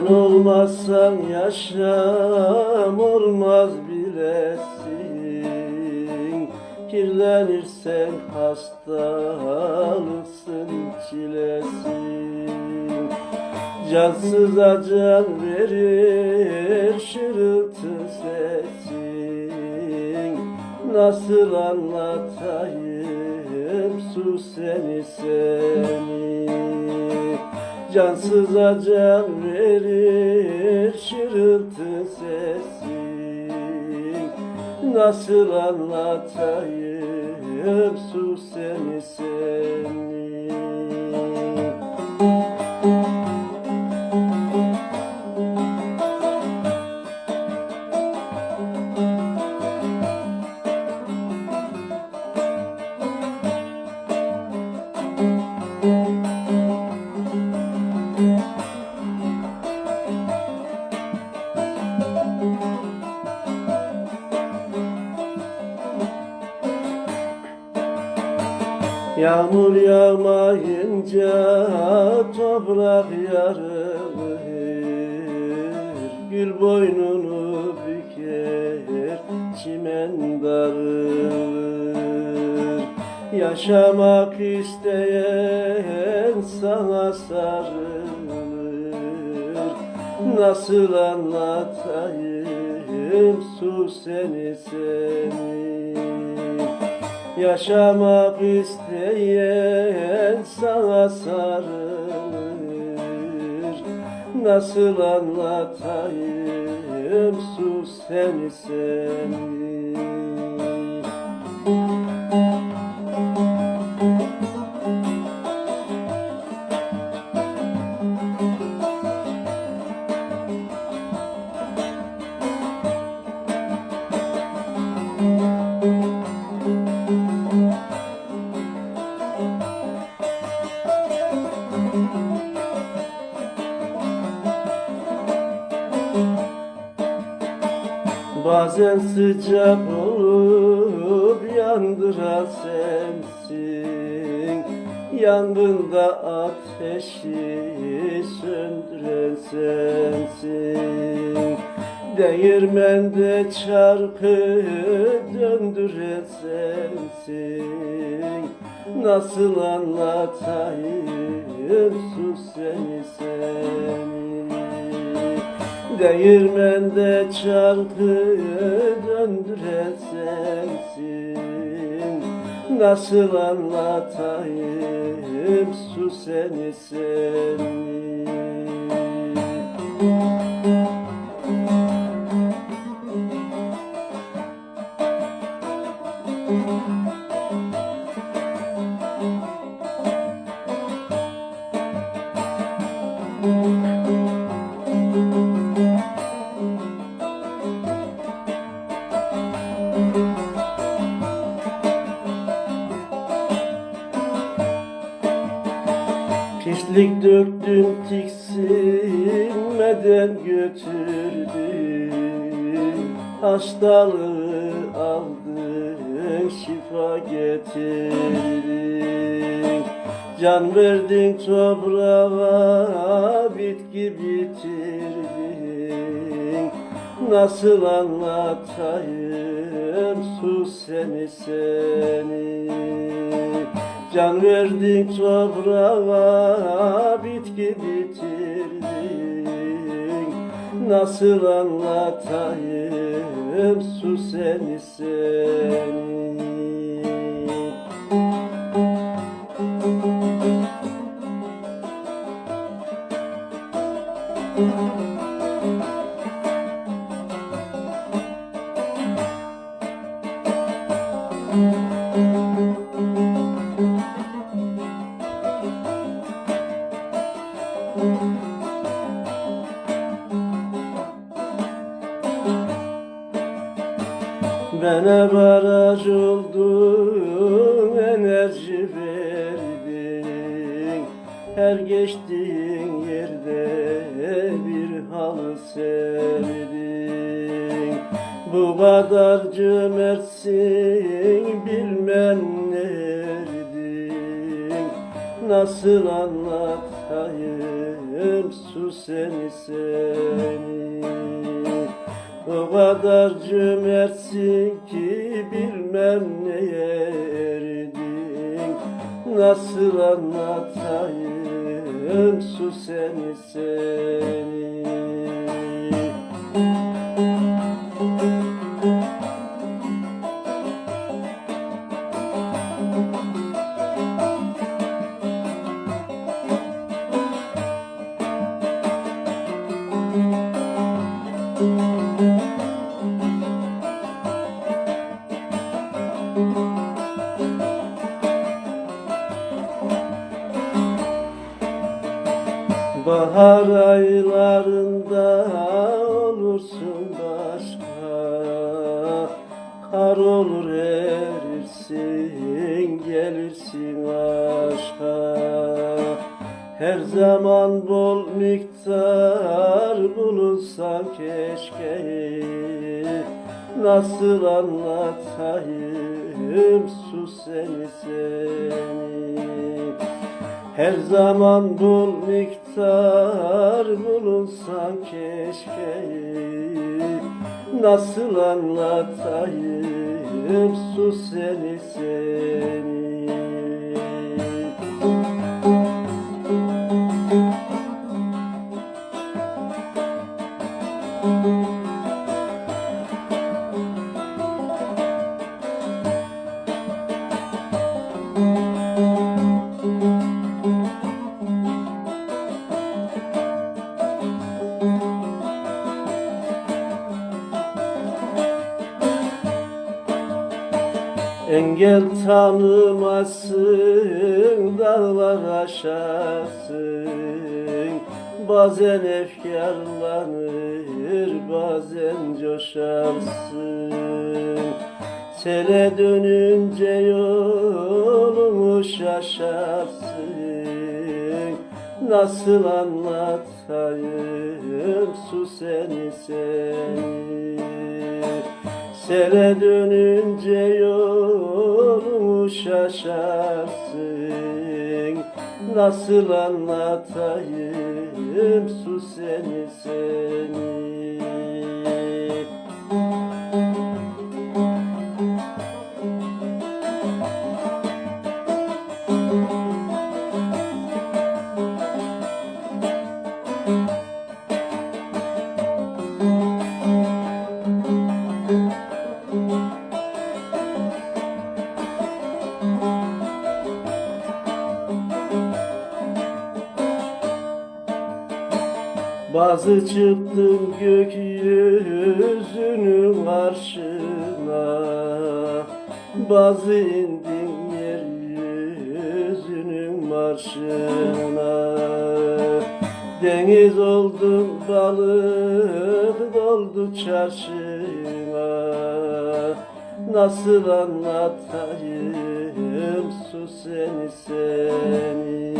Sen olmazsan yaşam olmaz bilesin. Kirlenirsen hastalıksın çilesin. Cansıza can verir şırıltı sesin. Nasıl anlatayım su seni seni Cansıza can verir şırıltı sesin Nasıl anlatayım su seni seni Yağmur yağmayınca toprak yarılır. Gül boynunu büker çimen darılır Yaşamak isteyen sana sarılır. Nasıl anlatayım su seni seni Yaşamak isteyen sana sarılır. Nasıl anlatayım su seni seni Bazen sıcak olup yandıran sensin. Yangında ateşi söndüren sensin. Değirmende çarkı döndüren sensin. Nasıl anlatayım sus seni seni Değirmende çarkı döndüren sensin. Nasıl anlatayım su seni seni Pislik döktün tiksinmeden götürdün Hastalığı aldın şifa getirdin. Can verdin toprağa bitki bitirdin Nasıl anlatayım su seni seni? Can verdin toprağa bitki bitirdin. Nasıl anlatayım su seni seni Bana baraj oldun, enerji verdin. Her geçtiğin yerde bir halı serdin. Bu kadar cömertsin bilmem ne Nasıl anlatayım su seni seni. O kadar cömertsin ki bilmem neye erdin Nasıl anlatayım su seni seni Bahar aylarında olursun başka Kar olur erirsin gelirsin aşka. Her zaman bol miktar bulunsa keşke Nasıl anlatayım su seni seni? Her zaman bul miktar bulunsa keşke. Nasıl anlatayım su seni seni Engel tanımazsın, dağlar aşarsın Bazen efkarlanır, bazen coşarsın. Sele dönünce yolumu şaşarsın. Nasıl anlatayım su seni seni Sele dönünce yolumu şaşarsın Nasıl anlatayım su seni seni Bazı çıktım gökyüzünün karşına. Bazı indim yeryüzünün marşına Deniz oldum balık doldu çarşına Nasıl anlatayım su seni seni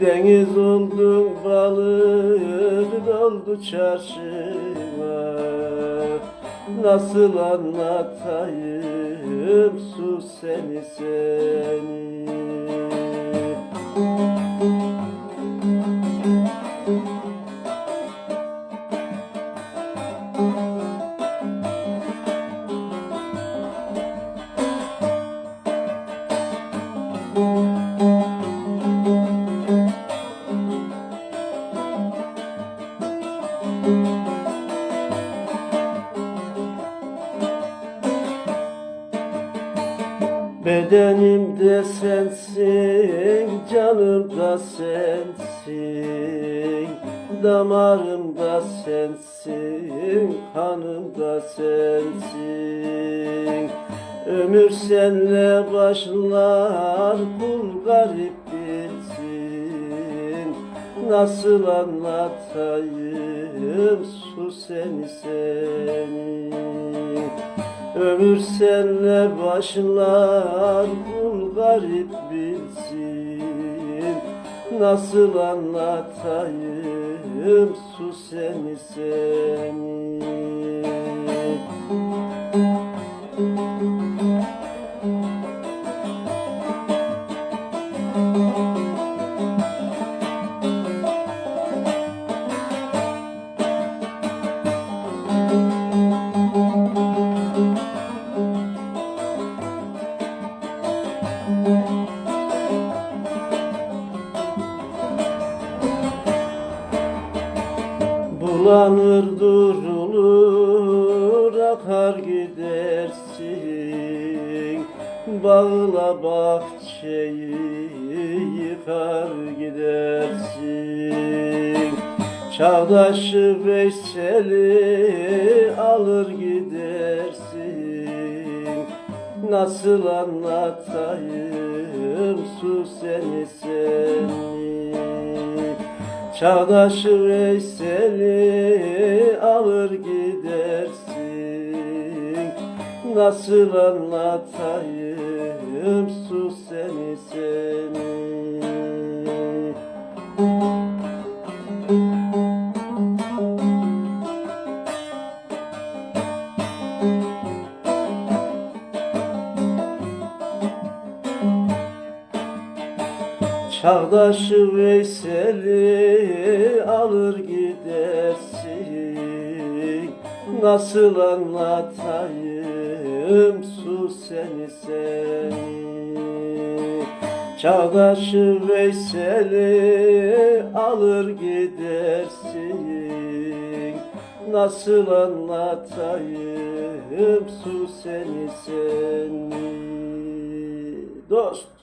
Deniz oldum balık doldu çarşıma Nasıl anlatayım su seni seni Bedenimde sensin, canımda sensin Damarımda sensin, kanımda sensin. Ömür senle başlar, kul garip bilsin Nasıl anlatayım su seni seni Ömür senle başlar kul garip bilsin. Nasıl anlatayım su seni seni Bulanır durulur akar gidersin. Bağla bahçeyi yıkar gidersin. Çağdaşı Veysel'i alır gidersin. Nasıl anlatayım su seni seni Çağdaşı Veysel'i alır gidersin. Nasıl anlatayım su Çağdaşı Veysel'i alır gidersin. Nasıl anlatayım su seni seni Çağdaşı Veysel'i alır gidersin. Nasıl anlatayım su seni seni Dost